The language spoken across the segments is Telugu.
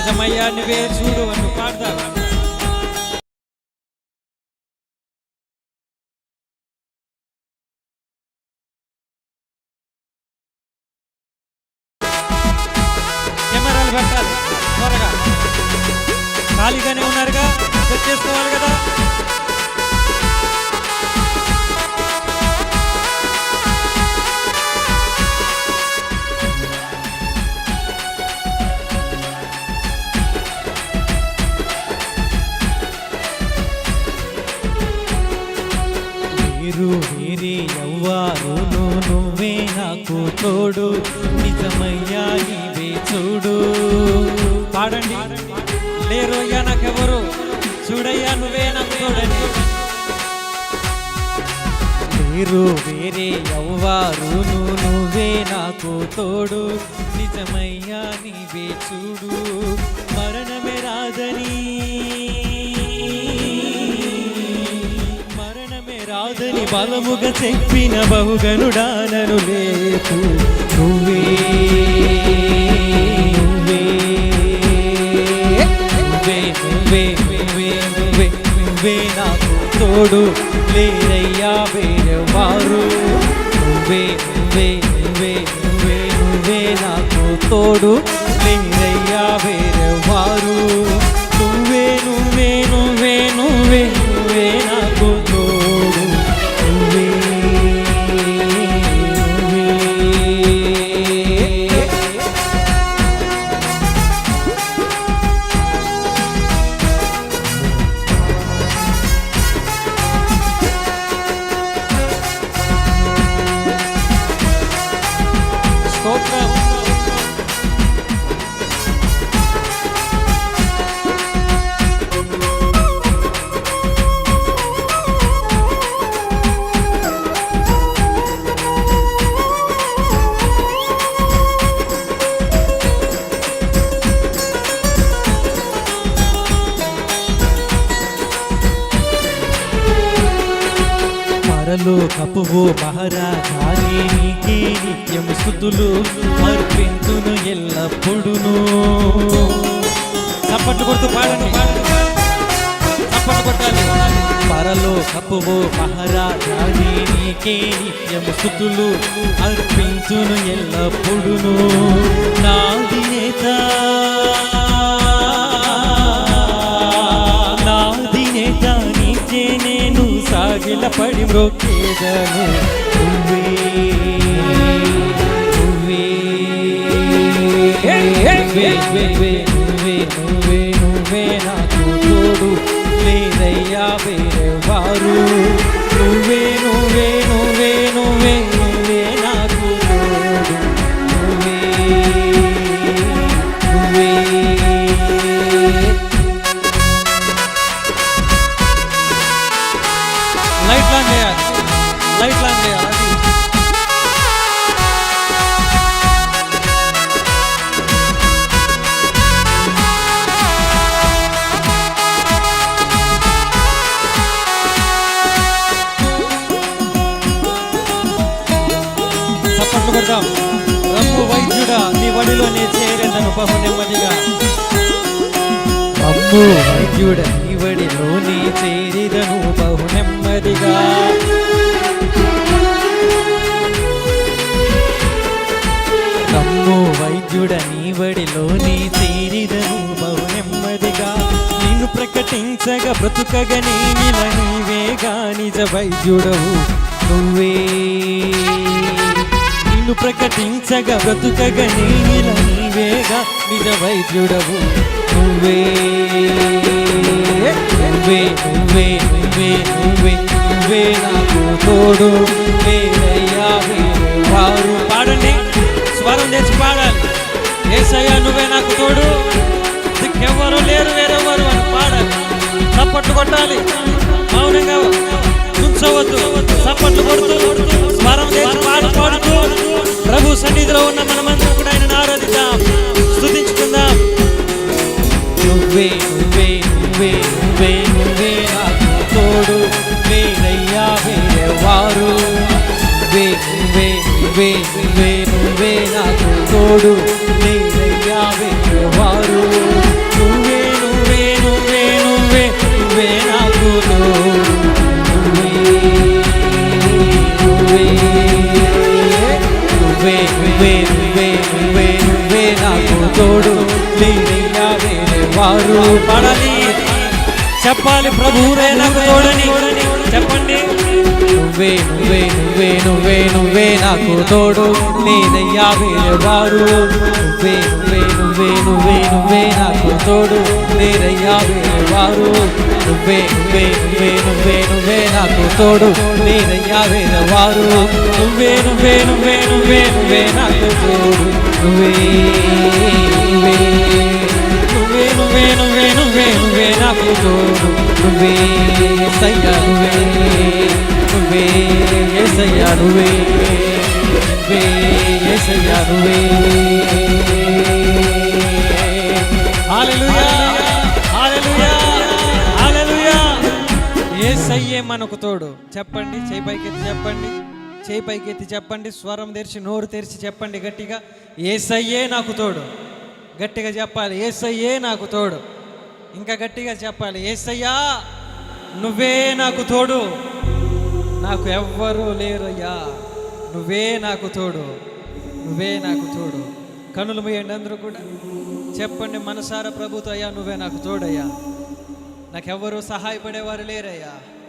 నిజమయ్యా నువ్వే చూడు అని పాడతారు తోడు నిజమయ్యా నీవే చూడు. పాడండి. లేరు అయ్యా నాకెవరు చూడయ్యా నువ్వే నాకు చూడండి లేరు వేరే ఎవ్వారు నువ్వే నాకు తోడు. నిజమయ్యా నీవే చూడు మరణమే రాదని. రాదని బలముగా చెప్పిన బహుగనుడానను లేపు. నువ్వే నువ్వే నువ్వే నువ్వే నువ్వే నువ్వే నువ్వే నాకు తోడు. లేరయ్యా వేరవారు నువ్వే నువ్వే నువ్వే నువ్వే నువ్వే నాకు తోడు. లేరయ్యా ఓ కపువు మహారాజాని నీకే నిత్యము స్థుతులు అర్పించును ఎల్లప్పుడును నాది నేత నాది నేత నీకే నేను సాగిల పడి మ్రోకేదను నువ్వే నువ్వే నువ్వే నువ్వే నువ్వే నువ్వే నువ్వే నాకు వేరే వారు నువ్వే నువ్వే నువ్వే నువ్వే నువ్వే నాకు నువ్వే నువ్వే. లైట్ లాంగ్ చేయాలి. లైట్ లాంగ్ చేయాలి. చప్పట్లు కొడదాం. రమ్ము వైద్యుడా నీ వడిలోనే చేరేదను బహు నెమ్మదిగా. అమ్ము వైద్యుడ నీ వడిలోనే చేరిదను బహు నెమ్మదిగా. నమ్ము వైద్యుడ నీ వడిలోనే చేరిదను బహు నెమ్మదిగా. నిన్ను ప్రకటించగా బ్రతుకగా నేనిల నీవేగా నిజ వైద్యుడవు నువ్వే. నిన్ను ప్రకటించగా బ్రతుకగ నీల నీవేగా నిజ వైద్యుడవు. నువ్వే నువ్వే నువ్వే నువ్వే నువ్వే నువ్వే నాకు తోడు. వేరయ్యా వారు పాడండి. స్వరం తెచ్చి పాడాలి. ఏసయ్యా నువ్వే నాకు తోడు. దిక్కెవ్వరు లేరు వేరెవ్వరు అని పాడాలి. తప్పట్టు కొట్టాలి. మౌనంగా ఉంచవద్దు చప్పట్లు కొడుతూ స్వరం చేసి పాట పాడుతూ ప్రభు సన్నిధిలో ఉన్న మనమందరం కూడా ఆయన ఆరాధిద్దాం స్థుతించుకుందాం. నువ్వే నువ్వే నువ్వే నువ్వే నువ్వే తోడు వేరయ్యా వేరేవారు నువ్వే నువ్వే నువ్వే నువ్వే నువ్వే నాకు తోడు నువ్వే నువ్వే నువ్వే నువ్వే నాకు తోడు లేదయ్యా వారు పాడాలి చెప్పాలి ప్రభువురే నాకు తోడని చెప్పండి నువ్వే నువ్వే నువ్వే నువ్వే నువ్వే నాకు తోడు నేనయ్యా వేరే వారు నువ్వే నువ్వే నువ్వే నువ్వే నువ్వే నాకు తోడు లేదయ్యా వేరే వారు నువ్వే నువ్వే నువ్వే నువ్వే నువ్వే నాకు తోడు లేదయ్యా వేరే వారు నువ్వే నువ్వే నువ్వే నువ్వే నువ్వే నాకు తోడు నువ్వే నువ్వే నువ్వే నువ్వే నువ్వే నువ్వే నువ్వే నాకు తోడు నువ్వే సయ్యా నువ్వే నువ్వే ఏసయ్యా నువ్వే నువ్వే ఏసయ్యా నువ్వే హల్లెలూయా యేసయ్యే మనకు తోడు. చెప్పండి చేయి పైకెత్తి చెప్పండి. చేయి పైకెత్తి చెప్పండి. స్వరం తెరిచి నోరు తెరిచి చెప్పండి గట్టిగా. ఏసయ్యే నాకు తోడు. గట్టిగా చెప్పాలి. ఏసయ్యే నాకు తోడు. ఇంకా గట్టిగా చెప్పాలి. ఏసయ్యా నువ్వే నాకు తోడు. నాకు ఎవ్వరూ లేరయ్యా. నువ్వే నాకు తోడు. నువ్వే నాకు తోడు. కనులు మూయండి అందరూ కూడా. చెప్పండి మనసారా ప్రభుతో అయ్యా నువ్వే నాకు తోడయ్యా. నాకెవ్వరూ సహాయపడేవారు లేరయ్యా.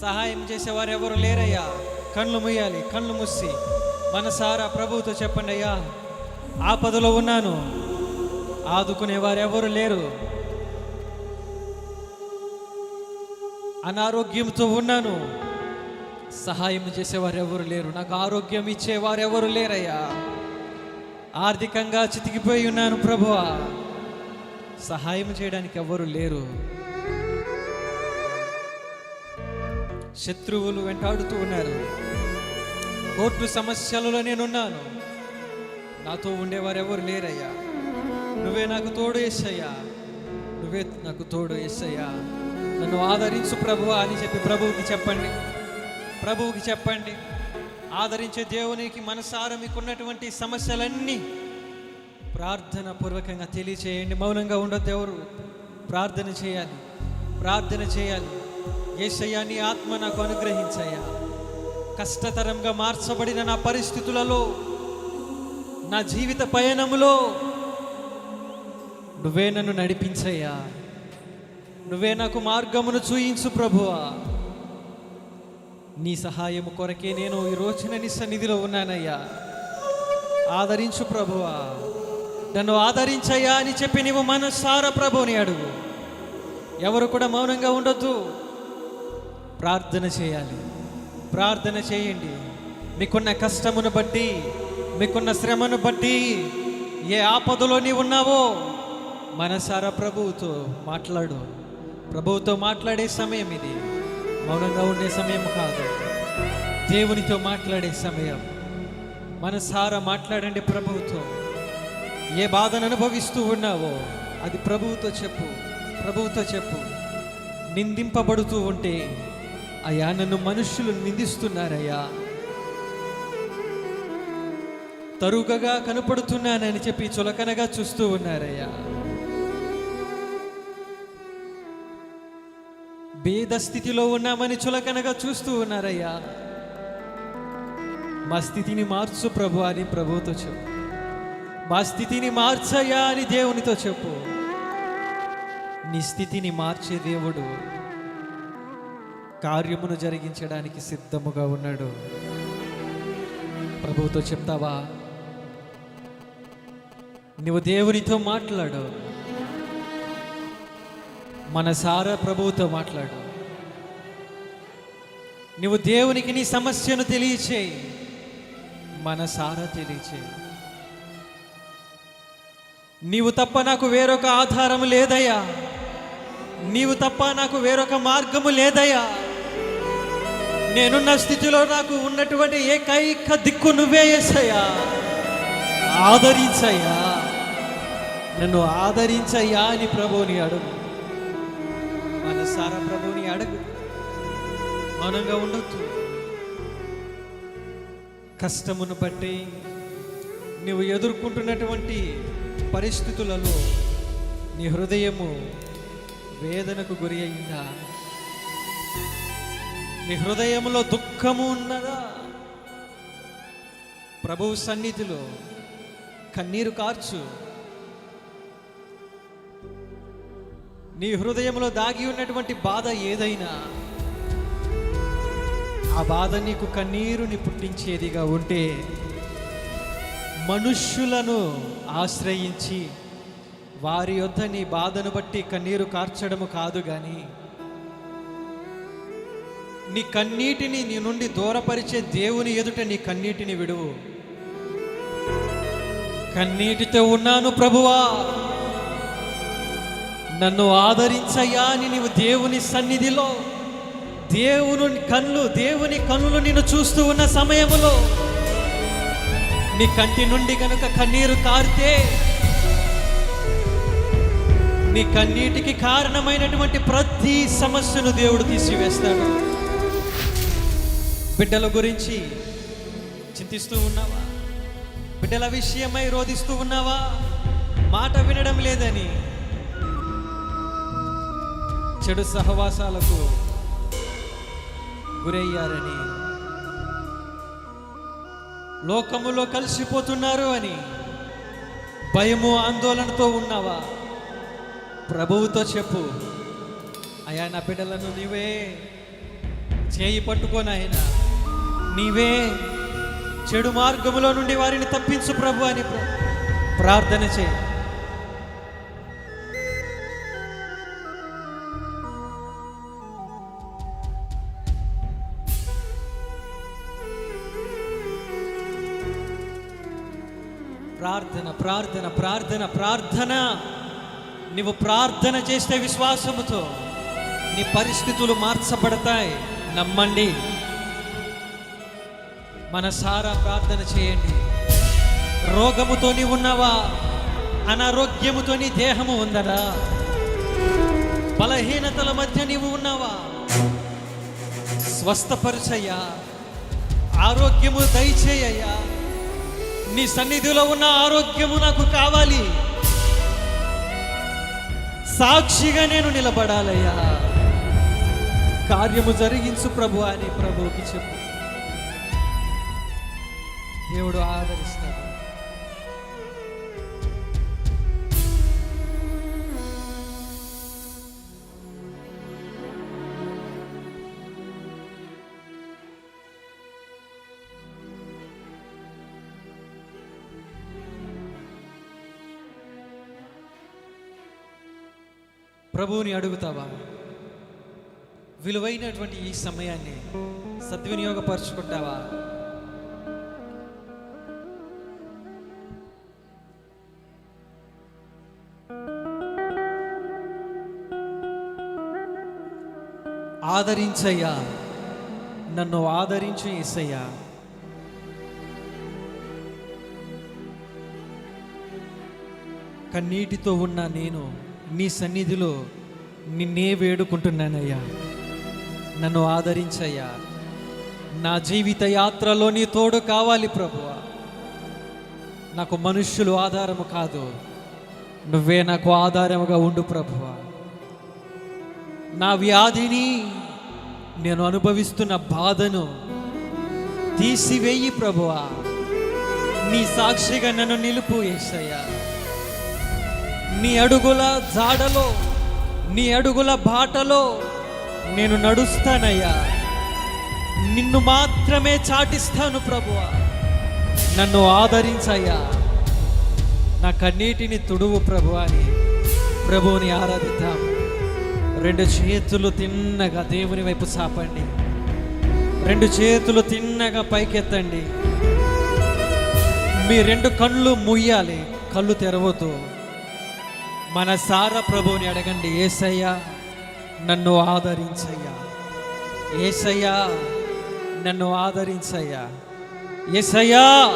సహాయం చేసేవారు ఎవరు లేరయ్యా? కళ్ళు ముయ్యాలి కళ్ళు మూసి. మనసారా ప్రభువుతో చెప్పండి అయ్యా. ఆపదలో ఉన్నాను. ఆదుకునేవారు ఎవరు లేరు. అనారోగ్యంతో ఉన్నాను. సహాయం చేసేవారు ఎవరు లేరు. నాకు ఆరోగ్యం ఇచ్చేవారు ఎవరు లేరయ్యా. ఆర్థికంగా చితికిపోయి ఉన్నాను ప్రభువా. సహాయం చేయడానికి ఎవరు లేరు. శత్రువులు వెంటాడుతూ ఉన్నారు. కోర్టు సమస్యలలో నేనున్నాను. నాతో ఉండేవారు ఎవరు లేరయ్యా. నువ్వే నాకు తోడు ఎస్సయ్యా నువ్వే నాకు తోడు ఎస్సయ్యా నన్ను ఆదరించు ప్రభువా అని చెప్పి ప్రభువుకి చెప్పండి. ప్రభువుకి చెప్పండి. ఆదరించే దేవునికి మనసారా మీకున్నటువంటి సమస్యలన్నీ ప్రార్థన పూర్వకంగా తెలియచేయండి. మౌనంగా ఉండొద్దు ఎవరు? ప్రార్థన చేయాలి. ప్రార్థన చేయాలి. ఏసయ్యా నీ ఆత్మ నాకు అనుగ్రహించయ్యా. కష్టతరంగా మార్చబడిన నా పరిస్థితులలో నా జీవిత పయనములో నువ్వే నన్ను నడిపించయ్యా. నువ్వే నాకు మార్గమును చూయించు ప్రభువా. నీ సహాయము కొరకే నేను ఈ రోజున నీ సన్నిధిలో ఉన్నానయ్యా. ఆదరించు ప్రభువా. నన్ను ఆదరించయ్యా అని చెప్పి నీవు మనసార ప్రభుని అడుగు. ఎవరు కూడా మౌనంగా ఉండొద్దు. ప్రార్థన చేయాలి. ప్రార్థన చేయండి. మీకున్న కష్టమును బట్టి మీకున్న శ్రమను బట్టి ఏ ఆపదలో నీ ఉన్నావో మనసారా ప్రభువుతో మాట్లాడు. ప్రభువుతో మాట్లాడే సమయం ఇది. మౌనంగా ఉండే సమయం కాదు. దేవునితో మాట్లాడే సమయం. మనసారా మాట్లాడండి ప్రభువుతో. ఏ బాధను అనుభవిస్తూ ఉన్నావో అది ప్రభువుతో చెప్పు. ప్రభువుతో చెప్పు. నిందింపబడుతూ ఉంటే అయ్యా నన్ను మనుషులు నిందిస్తున్నారయ్యా. తరుగగా కనపడుతున్నానని చెప్పి చులకనగా చూస్తూ ఉన్నారయ్యా. భేద స్థితిలో ఉన్నామని చులకనగా చూస్తూ ఉన్నారయ్యా. మా స్థితిని మార్చు ప్రభు అని ప్రభుతో చెప్పు. మా స్థితిని మార్చయ్యా అని దేవునితో చెప్పు. నీ స్థితిని మార్చే దేవుడు కార్యమును జరిగించడానికి సిద్ధముగా ఉన్నాడు. ప్రభువుతో చెప్తావా? నువ్వు దేవునితో మాట్లాడు. మనసారా ప్రభువుతో మాట్లాడు. నువ్వు దేవునికి నీ సమస్యను తెలియచేయి. మనసారా తెలియచేయి. నీవు తప్ప నాకు వేరొక ఆధారము లేదయ్యా. నీవు తప్ప నాకు వేరొక మార్గము లేదయ్యా. నేనున్న స్థితిలో నాకు ఉన్నటువంటి ఏకైక దిక్కు నువ్వే యేసయ్యా ఆదరించయ్యా. నన్ను ఆదరించయ్యా అని ప్రభువుని అడుగు. మనసారా ప్రభువుని అడుగు. మౌనంగా ఉండొద్దు. కష్టమును బట్టి నువ్వు ఎదుర్కొంటున్నటువంటి పరిస్థితులలో నీ హృదయము వేదనకు గురి అయిందా? నీ హృదయంలో దుఃఖము ఉన్నదా? ప్రభువు సన్నిధిలో కన్నీరు కార్చు. నీ హృదయంలో దాగి ఉన్నటువంటి బాధ ఏదైనా ఆ బాధ నీకు కన్నీరుని పుట్టించేదిగా ఉంటే మనుష్యులను ఆశ్రయించి వారి యొద్ద నీ బాధను బట్టి కన్నీరు కార్చడము కాదు కానీ నీ కన్నీటిని నీ నుండి దూరపరిచే దేవుని ఎదుట నీ కన్నీటిని విడువు. కన్నీటితో ఉన్నాను ప్రభువా. నన్ను ఆదరించయ్యా అని నీవు దేవుని సన్నిధిలో దేవుని కళ్ళు దేవుని కన్నులు నిన్ను చూస్తూ ఉన్న సమయములో నీ కంటి నుండి కనుక కన్నీరు కారితే నీ కన్నీటికి కారణమైనటువంటి ప్రతి సమస్యను దేవుడు తీసివేస్తాడు. బిడ్డల గురించి చింతిస్తూ ఉన్నావా? బిడ్డల విషయమై రోధిస్తూ ఉన్నావా? మాట వినడం లేదని? చెడు సహవాసాలకు గురయ్యారని? లోకములో కలిసిపోతున్నారు అని? భయము ఆందోళనతో ఉన్నావా? ప్రభువుతో చెప్పు. అయా నా బిడ్డలను నీవే చేయి పట్టుకోనాయనా నీవే చెడు మార్గములో నుండి వారిని తప్పించు ప్రభు అని ప్రార్థన చేయి. ప్రార్థన ప్రార్థన ప్రార్థన ప్రార్థన. నువ్వు ప్రార్థన చేస్తే విశ్వాసముతో నీ పరిస్థితులు మార్చబడతాయి. నమ్మండి. మనసారా ప్రార్థన చేయండి. రోగముతోని ఉన్నవా? అనారోగ్యముతో నీ దేహము ఉందరా? బలహీనతల మధ్య నీవు ఉన్నావా? స్వస్థపరుచయ్యా. ఆరోగ్యము దయచేయ్యా నీ సన్నిధిలో ఉన్న ఆరోగ్యము నాకు కావాలి. సాక్షిగా నేను నిలబడాలయ్యా. కార్యము జరిగించు ప్రభు అని ప్రభువుకి చెప్పు. దేవుడు ఆదరిస్తాడు. ప్రభువుని అడుగుతావా? విలువైనటువంటి ఈ సమయాన్ని సద్వినియోగపరుచుకుంటావా? ఆదరించయ్యా. నన్ను ఆదరించు ఏసయ్యా. కన్నీటితో ఉన్న నేను నీ సన్నిధిలో నిన్నే వేడుకుంటున్నానయ్యా. నన్ను ఆదరించయ్యా. నా జీవిత యాత్రలో నీ తోడు కావాలి ప్రభువ. నాకు మనుష్యులు ఆధారము కాదు. నువ్వే నాకు ఆధారముగా ఉండు ప్రభువా. నా వ్యాధిని నేను అనుభవిస్తున్న బాధను తీసివేయి ప్రభువా. నీ సాక్షిగా నన్ను నిలుపు ఏసయ్యా. నీ అడుగుల జాడలో నీ అడుగుల బాటలో నేను నడుస్తానయ్యా. నిన్ను మాత్రమే చాటిస్తాను ప్రభువా. నన్ను ఆదరించయ్యా. నా కన్నీటిని తుడువు ప్రభు అని ప్రభువుని ఆరాధిద్దాము రెండు చేతులు తిన్నగా దేవుని వైపు సాపండి రెండు చేతులు తిన్నగా పైకెత్తండి. మీ రెండు కళ్ళు ముయ్యాలి కళ్ళు తెరవద్దు. మన సార ప్రభువుని అడగండి ఏసయ్యా నన్ను ఆదరించయ్యా. ఏసయ్యా నన్ను ఆదరించయ్యా. ఏసయ్యా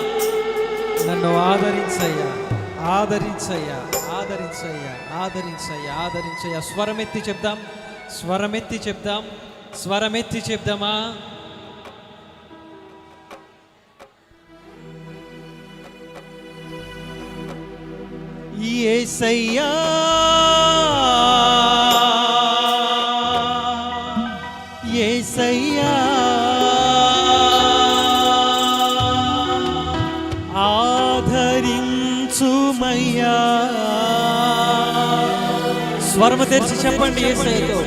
నన్ను ఆదరించయ్యా ఆదరించయ్యా. ఆదరించయ్యా ఆదరించయ్యా ఆదరించయ్యా. స్వరమెత్తి చెప్దాం స్వరమెత్తి చెప్దాం స్వరమెత్తి చెప్దామా? ఏసయ్యా తెరిచి చెప్పండి ఏసయ్యతో.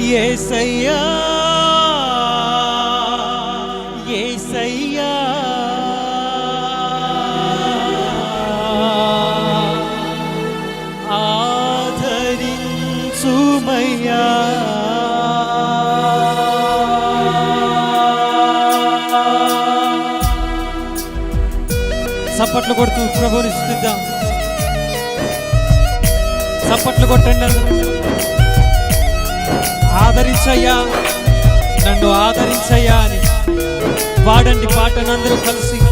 ఏసయ్యా ఏసయ్యా. ఆదరించుమయ్యా. చప్పట్లు కొడుతూ ప్రభుని స్థుతిద్దాం. చప్పట్లు కొట్టండి. ఆదరించయ్యా నన్ను ఆదరించయ్యా అని పాడండి పాటను అందరూ కలిసి.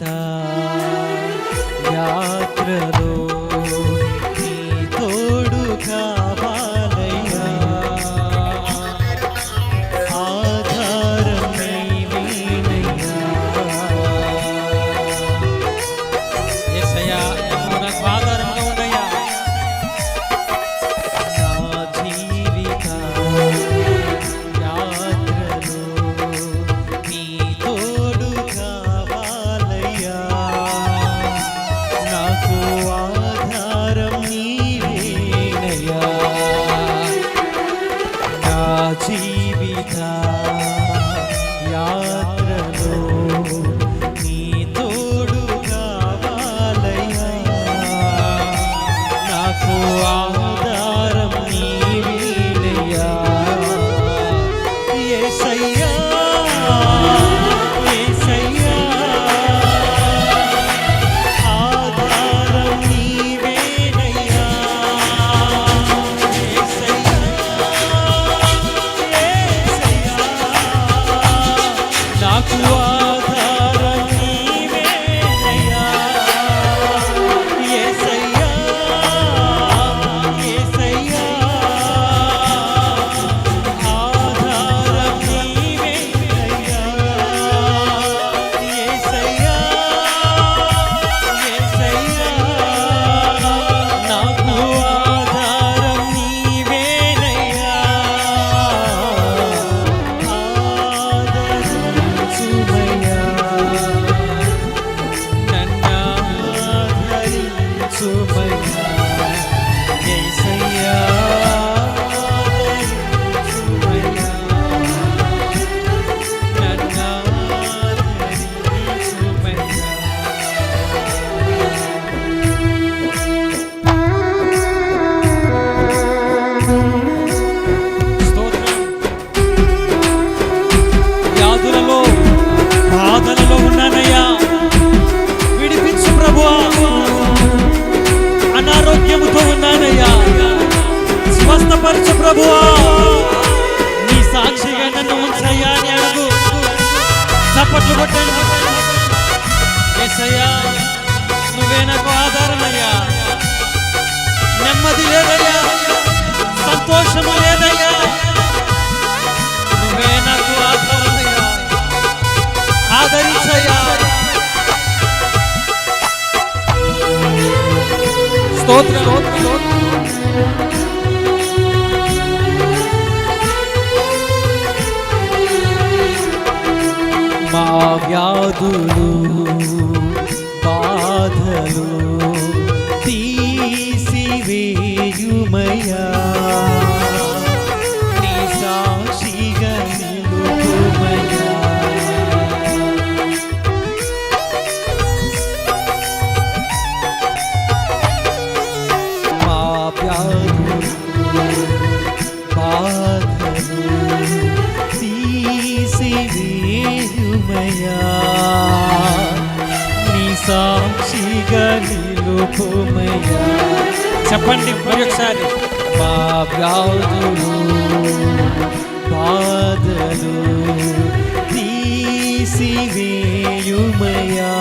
జీవిత స్తోత్రం. మా వ్యాధులు బాధలు తీసివేయుమయా చెప్పండి మరి ఒకసారి మా వ్యాధులు బాధలు తీసివేయుమయా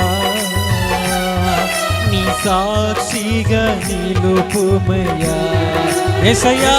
నీ సాక్షిగా నిలుపుమయా ఏసయ్యా.